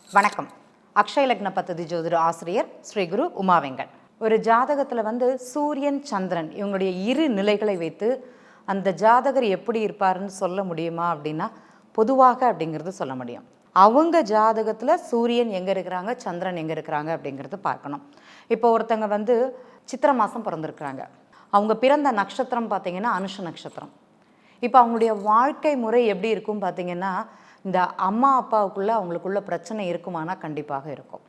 வணக்கம். அக்ஷய லக்ன பத்ததி ஜோதிட ஆசிரியர் ஸ்ரீ குரு உமாவெங்கன் ஒரு ஜாதகத்தில் வந்து சூரியன் சந்திரன் இவங்களுடைய இரு நிலைகளை வைத்து அந்த ஜாதகர் எப்படி இருப்பாருன்னு சொல்ல முடியுமா அப்படின்னா பொதுவாக அப்படிங்கிறது சொல்ல முடியும். அவங்க ஜாதகத்தில் சூரியன் எங்கே இருக்கிறாங்க சந்திரன் எங்கே இருக்கிறாங்க அப்படிங்கிறது பார்க்கணும். இப்போ ஒருத்தங்க வந்து சித்திர மாதம் பிறந்திருக்கிறாங்க. அவங்க பிறந்த நட்சத்திரம் பார்த்தீங்கன்னா அனுஷ நட்சத்திரம். இப்போ அவங்களுடைய வாழ்க்கை முறை எப்படி இருக்கும் பார்த்தீங்கன்னா இந்த அம்மா அப்பாவுக்குள்ளே அவங்களுக்குள்ள பிரச்சனை இருக்குமானா கண்டிப்பாக இருக்கும்.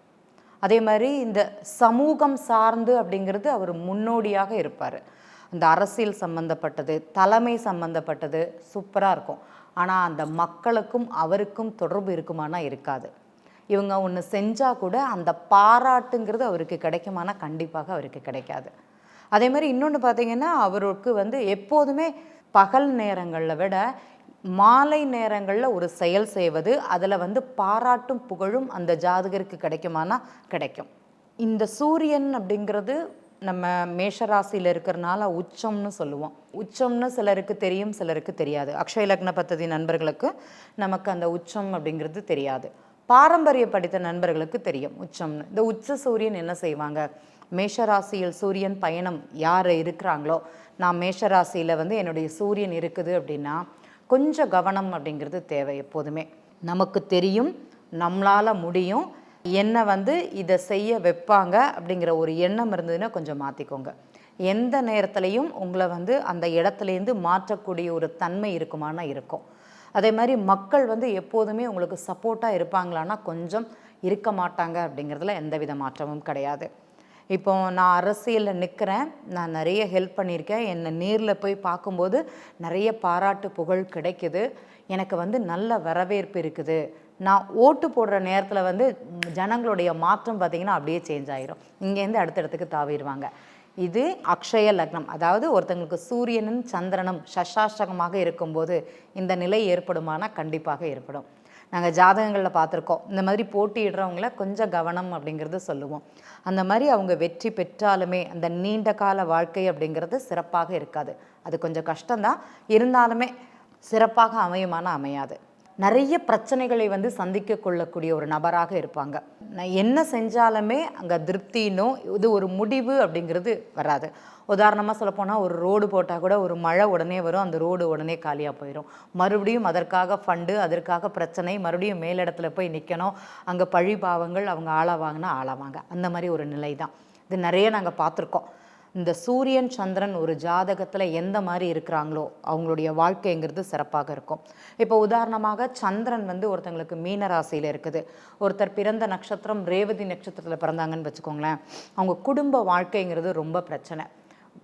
அதே மாதிரி இந்த சமூகம் சார்ந்து அப்படிங்கிறது அவர் முன்னோடியாக இருப்பார். அந்த அரசியல் சம்மந்தப்பட்டது தலைமை சம்மந்தப்பட்டது சூப்பராக இருக்கும். ஆனால் அந்த மக்களுக்கும் அவருக்கும் தொடர்பு இருக்குமானா இருக்காது. இவங்க ஒன்று செஞ்சால் கூட அந்த பாராட்டுங்கிறது அவருக்கு கிடைக்குமானா கண்டிப்பாக அவருக்கு கிடைக்காது. அதே மாதிரி இன்னொன்று பார்த்தீங்கன்னா அவருக்கு வந்து எப்போதுமே பகல் நேரங்களில் விட மாலை நேரங்களில் ஒரு செயல் செய்வது அதில் வந்து பாராட்டும் புகழும் அந்த ஜாதகருக்கு கிடைக்குமானா கிடைக்கும். இந்த சூரியன் அப்படிங்கிறது நம்ம மேஷராசியில் இருக்கிறனால உச்சம்னு சொல்லுவோம். உச்சம்னு சிலருக்கு தெரியும் சிலருக்கு தெரியாது. அக்ஷய லக்ன பத்ததி நண்பர்களுக்கு நமக்கு அந்த உச்சம் அப்படிங்கிறது தெரியாது. பாரம்பரிய படித்த நண்பர்களுக்கு தெரியும் உச்சம்னு. இந்த உச்ச சூரியன் என்ன செய்வாங்க? மேஷராசியில் சூரியன் பயணம் யார் இருக்கிறாங்களோ நான் மேஷராசியில் வந்து என்னுடைய சூரியன் இருக்குது அப்படின்னா கொஞ்சம் கவனம் அப்படிங்கிறது தேவை எப்போதுமே. நமக்கு தெரியும் நம்மளால் முடியும். என்ன வந்து இதை செய்ய வைப்பாங்க அப்படிங்கிற ஒரு எண்ணம் இருந்ததுன்னா கொஞ்சம் மாற்றிக்கோங்க எந்த நேரத்துலையும் உங்களை வந்து அந்த இடத்துலேருந்து மாற்றக்கூடிய ஒரு தன்மை இருக்குமானா இருக்கும். அதே மாதிரி மக்கள் வந்து எப்போதுமே உங்களுக்கு சப்போர்ட்டாக இருப்பாங்களான்னா கொஞ்சம் இருக்க மாட்டாங்க அப்படிங்கிறதுல எந்தவித மாற்றமும் கிடையாது. இப்போ நான் அரசியலில் நிற்கிறேன் நான் நிறைய ஹெல்ப் பண்ணியிருக்கேன். என்னை நேரில் போய் பார்க்கும்போது நிறைய பாராட்டு புகழ் கிடைக்குது. எனக்கு வந்து நல்ல வரவேற்பு இருக்குது. நான் ஓட்டு போடுற நேரத்தில் வந்து ஜனங்களுடைய மாற்றம் பார்த்திங்கன்னா அப்படியே சேஞ்ச் ஆயிரும். இங்கேருந்து அடுத்த இடத்துக்கு தாவிடுவாங்க. இது அக்ஷய லக்னம். அதாவது ஒருத்தங்களுக்கு சூரியனும் சந்திரனும் சஷாஷ்டகமாக இருக்கும்போது இந்த நிலை ஏற்படுமானால் கண்டிப்பாக ஏற்படும். நாங்கள் ஜாதகங்களில் பார்த்துருக்கோம். இந்த மாதிரி போட்டியிடுறவங்கள கொஞ்சம் கவனம் அப்படிங்கிறது சொல்லுவோம். அந்த மாதிரி அவங்க வெற்றி பெற்றாலுமே அந்த நீண்ட கால வாழ்க்கை அப்படிங்கிறது சிறப்பாக இருக்காது. அது கொஞ்சம் கஷ்டம்தான். இருந்தாலுமே சிறப்பாக அமையுமான அமையாது. நிறைய பிரச்சனைகளை வந்து சந்திக்க கொள்ளக்கூடிய ஒரு நபராக இருப்பாங்க. நான் என்ன செஞ்சாலுமே அங்கே திருப்தினோ இது ஒரு முடிவு அப்படிங்கிறது வராது. உதாரணமாக சொல்லப்போனால் ஒரு ரோடு போட்டால் கூட ஒரு மழை உடனே வரும் அந்த ரோடு உடனே காலியாக போயிடும் மறுபடியும் அதற்காக ஃபண்டு அதற்காக பிரச்சனை மறுபடியும் மேலிடத்துல போய் நிற்கணும் அங்கே பழி பாவங்கள் அவங்க ஆளாவாங்கன்னா ஆளாவாங்க. அந்த மாதிரி ஒரு நிலை தான் இது நிறைய நாங்கள் பார்த்துருக்கோம். இந்த சூரியன் சந்திரன் ஒரு ஜாதகத்தில் எந்த மாதிரி இருக்கிறாங்களோ அவங்களுடைய வாழ்க்கைங்கிறது சிறப்பாக இருக்கும். இப்போ உதாரணமாக சந்திரன் வந்து ஒருத்தங்களுக்கு மீன ராசியில் இருக்குது. ஒருத்தர் பிறந்த நட்சத்திரம் ரேவதி நட்சத்திரத்தில் பிறந்தாங்கன்னு வச்சுக்கோங்களேன். அவங்க குடும்ப வாழ்க்கைங்கிறது ரொம்ப பிரச்சனை.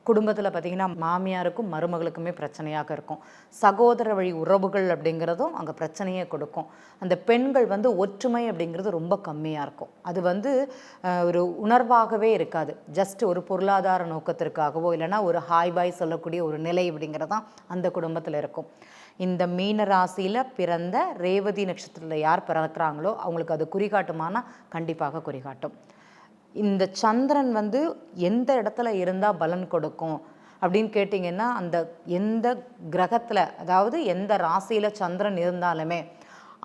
குடும்பத்தில் பார்த்திங்கன்னா மாமியாருக்கும் மருமகளுக்குமே பிரச்சனையாக இருக்கும். சகோதர வழி உறவுகள் அப்படிங்கிறதும் அங்கே பிரச்சனையே கொடுக்கும். அந்த பெண்கள் வந்து ஒற்றுமை அப்படிங்கிறது ரொம்ப கம்மியாக இருக்கும். அது வந்து ஒரு உணர்வாகவே இருக்காது. ஜஸ்ட் ஒரு பொருளாதார நோக்கத்திற்காகவோ இல்லைன்னா ஒரு ஹாய் பாய் சொல்லக்கூடிய ஒரு நிலை அப்படிங்கிறது தான் அந்த குடும்பத்தில் இருக்கும். இந்த மீன ராசியில் பிறந்த ரேவதி நட்சத்திரத்தில் யார் பிறக்கிறாங்களோ அவங்களுக்கு அது குறிகாட்டுமானா கண்டிப்பாக குறிகாட்டும். இந்த சந்திரன் வந்து எந்த இடத்துல இருந்தால் பலன் கொடுக்கும்? அப்படின்னு கேட்டிங்கன்னா அந்த எந்த கிரகத்தில் அதாவது எந்த ராசியில் சந்திரன் இருந்தாலுமே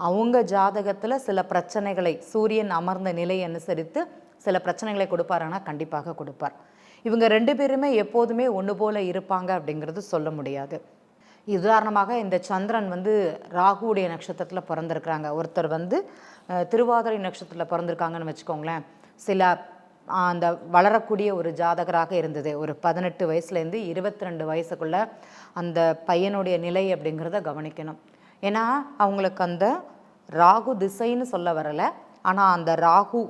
அவங்க ஜாதகத்தில் சில பிரச்சனைகளை சூரியன் அமர்ந்த நிலை அனுசரித்து சில பிரச்சனைகளை கொடுப்பாருன்னா கண்டிப்பாக கொடுப்பார். இவங்க ரெண்டு பேருமே எப்போதுமே ஒன்று போல் இருப்பாங்க அப்படிங்கிறது சொல்ல முடியாது. உதாரணமாக இந்த சந்திரன் வந்து ராகுவுடைய நட்சத்திரத்தில் பிறந்திருக்கிறாங்க. ஒருத்தர் வந்து திருவாதிரை நட்சத்திரத்தில் பிறந்திருக்காங்கன்னு வச்சுக்கோங்களேன். சில அந்த வளரக்கூடிய ஒரு ஜாதகராக இருந்தது. ஒரு பதினெட்டு வயசுலேருந்து இருபத்தி ரெண்டு வயசுக்குள்ள அந்த பையனுடைய நிலை அப்படிங்கிறத கவனிக்கணும். ஏன்னா அவங்களுக்கு அந்த ராகு திசைன்னு சொல்ல வரலை. ஆனால் அந்த ராகு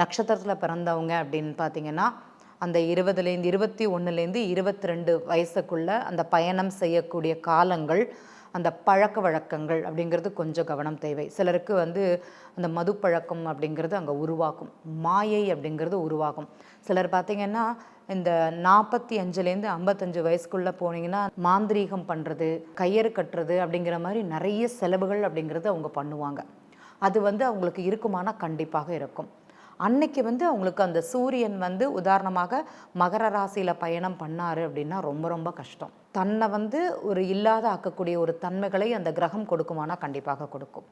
நட்சத்திரத்தில் பிறந்தவங்க அப்படின்னு பார்த்தீங்கன்னா அந்த இருபதுலேருந்து இருபத்தி ஒன்றுலேருந்து இருபத்தி ரெண்டு வயசுக்குள்ளே அந்த பயணம் செய்யக்கூடிய காலங்கள் அந்த பழக்க வழக்கங்கள் அப்படிங்கிறது கொஞ்சம் கவனம் தேவை. சிலருக்கு வந்து அந்த மது பழக்கம் அப்படிங்கிறது அங்கே உருவாகும். மாயை அப்படிங்கிறது உருவாகும். சிலர் பார்த்தீங்கன்னா இந்த நாற்பத்தி அஞ்சுலேருந்து ஐம்பத்தஞ்சு வயசுக்குள்ளே போனீங்கன்னா மாந்திரீகம் பண்ணுறது கயிறு கட்டுறது அப்படிங்கிற மாதிரி நிறைய செலவுகள் அப்படிங்கிறது அவங்க பண்ணுவாங்க. அது வந்து அவங்களுக்கு இருக்குமானா கண்டிப்பாக இருக்கும். அன்னைக்கு வந்து அவங்களுக்கு அந்த சூரியன் வந்து உதாரணமாக மகர ராசியில் பயணம் பண்ணாரு அப்படின்னா ரொம்ப ரொம்ப கஷ்டம். தன்னை வந்து ஒரு இல்லாத ஆக்கக்கூடிய ஒரு தன்மைகளை அந்த கிரகம் கொடுக்குமானா கண்டிப்பாக கொடுக்கும்.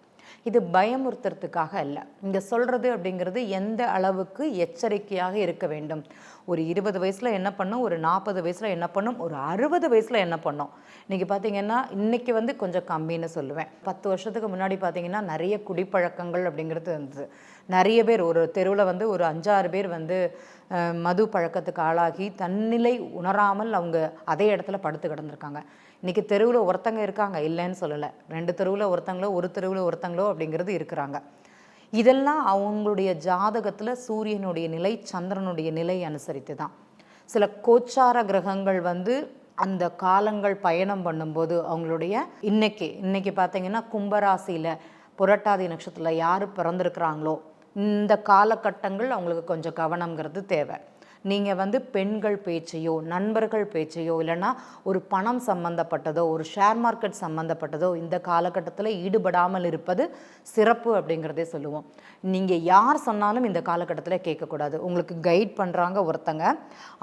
இது பயமுறுத்துறதுக்காக இல்லை இங்கே சொல்கிறது அப்படிங்கிறது எந்த அளவுக்கு எச்சரிக்கையாக இருக்க வேண்டும்? ஒரு இருபது வயசில் என்ன பண்ணும்? ஒரு நாற்பது வயசில் என்ன பண்ணும்? ஒரு அறுபது வயசில் என்ன பண்ணும்? இன்றைக்கி பார்த்தீங்கன்னா இன்றைக்கி வந்து கொஞ்சம் கம்மின்னு சொல்லுவேன். பத்து வருஷத்துக்கு முன்னாடி பார்த்தீங்கன்னா நிறைய குடிப்பழக்கங்கள் அப்படிங்கிறது இருந்தது. நிறைய பேர் ஒரு தெருவில் வந்து ஒரு அஞ்சாறு பேர் வந்து மது பழக்கத்துக்கு ஆளாகி தன்னிலை உணராமல் அவங்க அதே இடத்துல படுத்து கிடந்திருக்காங்க. இன்றைக்கி தெருவில் ஒருத்தங்க இருக்காங்க இல்லைன்னு சொல்லலை. ரெண்டு தெருவில் ஒருத்தங்களோ ஒரு தெருவில் ஒருத்தங்களோ அப்படிங்கிறது இருக்கிறாங்க. இதெல்லாம் அவங்களுடைய ஜாதகத்தில் சூரியனுடைய நிலை சந்திரனுடைய நிலை அனுசரித்து தான். சில கோச்சார கிரகங்கள் வந்து அந்த காலங்கள் பயணம் பண்ணும்போது அவங்களுடைய இன்னைக்கு இன்னைக்கு பார்த்தீங்கன்னா கும்பராசியில் புரட்டாதி நட்சத்திரத்தில் யார் பிறந்திருக்கிறாங்களோ இந்த காலகட்டங்கள் அவங்களுக்கு கொஞ்சம் கவனம்ங்கிறது தேவை. நீங்கள் வந்து பெண்கள் பேச்சையோ நண்பர்கள் பேச்சையோ இல்லைன்னா ஒரு பணம் சம்மந்தப்பட்டதோ ஒரு ஷேர் மார்க்கெட் சம்மந்தப்பட்டதோ இந்த காலகட்டத்தில் ஈடுபடாமல் இருப்பது சிறப்பு அப்படிங்கிறதே சொல்லுவோம். நீங்கள் யார் சொன்னாலும் இந்த காலகட்டத்தில் கேட்கக்கூடாது. உங்களுக்கு கைட் பண்ணுறாங்க ஒருத்தங்க.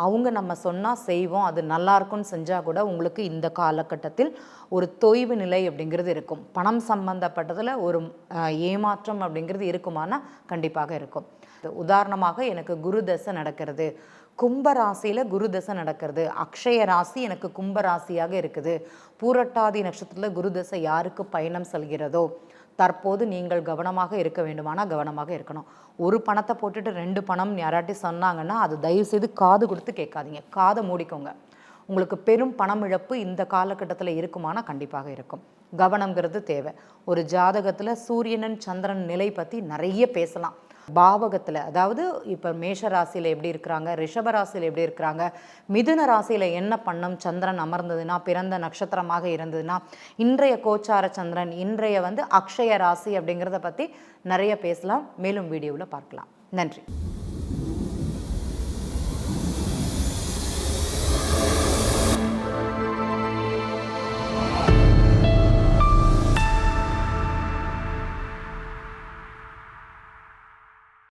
அவங்க நம்ம சொன்னால் செய்வோம் அது நல்லாயிருக்குன்னு செஞ்சால் கூட உங்களுக்கு இந்த காலகட்டத்தில் ஒரு தொய்வு நிலை அப்படிங்கிறது இருக்கும். பணம் சம்பந்தப்பட்டதில் ஒரு ஏமாற்றம் அப்படிங்கிறது இருக்குமானா கண்டிப்பாக இருக்கும். உதாரணமாக எனக்கு குரு தசை நடக்கிறது. கும்ப ராசியில குரு தசை நடக்கிறது. அக்ஷய ராசி எனக்கு கும்ப ராசியாக இருக்குது. பூரட்டாதி நட்சத்திரத்தில் குரு தசை யாருக்கு பயணம் செல்கிறதோ தற்போது நீங்கள் கவனமாக இருக்க வேண்டுமானால் கவனமாக இருக்கணும். ஒரு பணத்தை போட்டுட்டு ரெண்டு பணம் யாராட்டி சொன்னாங்கன்னா அது தயவு செய்து காது கொடுத்து கேட்காதீங்க. காதை மூடிக்கோங்க. உங்களுக்கு பெரும் பணம் இழப்பு இந்த காலகட்டத்தில் இருக்குமானா கண்டிப்பாக இருக்கும். கவனம்ங்கிறது தேவை. ஒரு ஜாதகத்தில் சூரியனன் சந்திரன் நிலை பற்றி நிறைய பேசலாம். பாவகத்தில் அதாவது இப்போ மேஷ ராசியில் எப்படி இருக்கிறாங்க ரிஷப ராசியில் எப்படி இருக்கிறாங்க மிதுன ராசியில் என்ன பண்ணம் சந்திரன் அமர்ந்ததுன்னா பிறந்த நட்சத்திரமாக இருந்ததுன்னா இன்றைய கோச்சார சந்திரன் இன்றைய வந்து அக்ஷய ராசி அப்படிங்கிறத பற்றி நிறைய பேசலாம். மேலும் வீடியோவில் பார்க்கலாம். நன்றி.